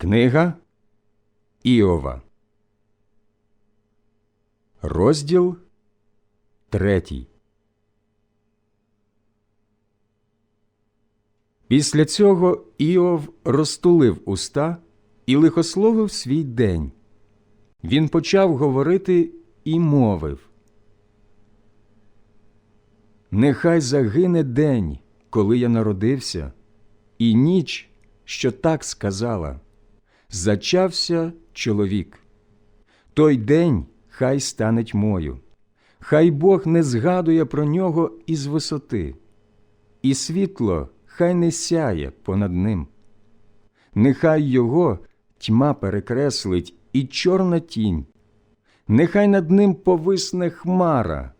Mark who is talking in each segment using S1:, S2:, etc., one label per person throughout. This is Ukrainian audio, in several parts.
S1: Книга Іова. Розділ третій. Після цього Іов розтулив уста і лихословив свій день. Він почав говорити і мовив. Нехай загине день, коли я народився, і ніч, що так сказала. Зачався чоловік. Той день хай стане тьмою, хай Бог не згадує про нього із висоти, і світло хай не сяє понад ним. Нехай його тьма перекреслить і чорна тінь, нехай над ним повисне хмара,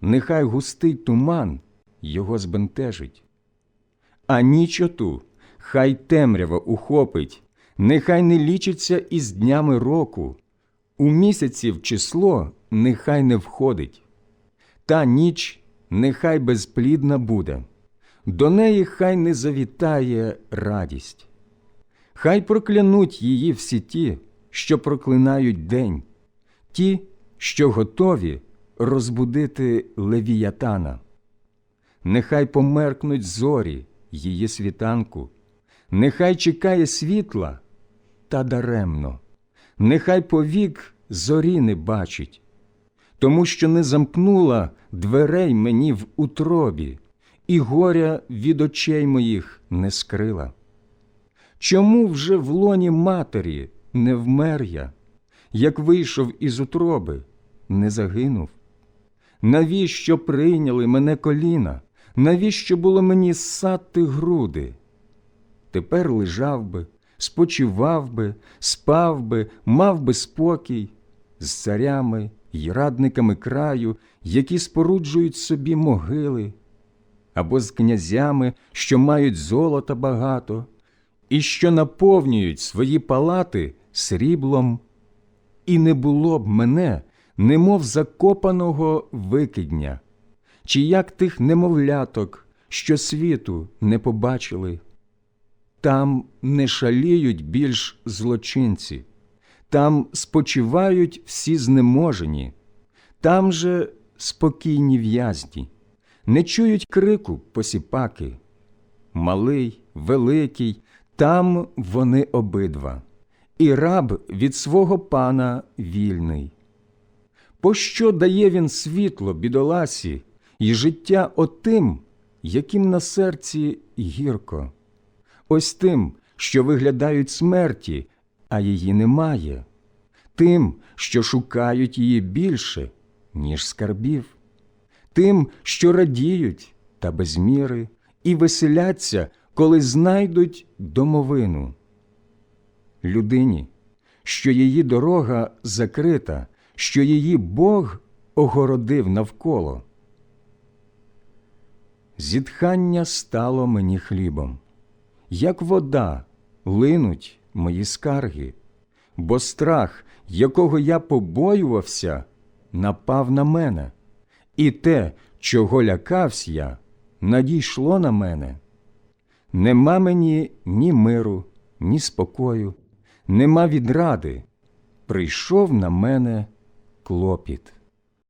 S1: нехай густий туман його збентежить. А ніч оту хай темрява ухопить, нехай не лічиться із днями року, у місяців число нехай не входить, та ніч нехай безплідна буде, до неї хай не завітає радість. Хай проклянуть її всі ті, що проклинають день, ті, що готові розбудити левіятана. Нехай померкнуть зорі її світанку, нехай чекає світла та даремно, нехай повік зорі не бачить, тому що не замкнула дверей мені в утробі, і горя від очей моїх не скрила. Чому вже в лоні матері не вмер я, як вийшов із утроби, не загинув? Навіщо прийняли мене коліна? Навіщо було мені ссати груди? Тепер лежав би, спочивав би, спав би, мав би спокій з царями й радниками краю, які споруджують собі могили, або з князями, що мають золота багато, і що наповнюють свої палати сріблом, і не було б мене, немов закопаного викидня, чи як тих немовляток, що світу не побачили. Там не шаліють більш злочинці, там спочивають всі знеможені, там же спокійні в'язні, не чують крику посіпаки. Малий, великий, там вони обидва, і раб від свого пана вільний. Пощо дає він світло бідоласі і життя отим, яким на серці гірко? Ось тим, що виглядають смерті, а її немає, тим, що шукають її більше, ніж скарбів, тим, що радіють та без міри, і веселяться, коли знайдуть домовину. Людині, що її дорога закрита, що її Бог огородив навколо. Зітхання стало мені хлібом як вода линуть мої скарги, бо страх, якого я побоювався, напав на мене, і те, чого лякався я, надійшло на мене. Нема мені ні миру, ні спокою, нема відради. Прийшов на мене клопіт.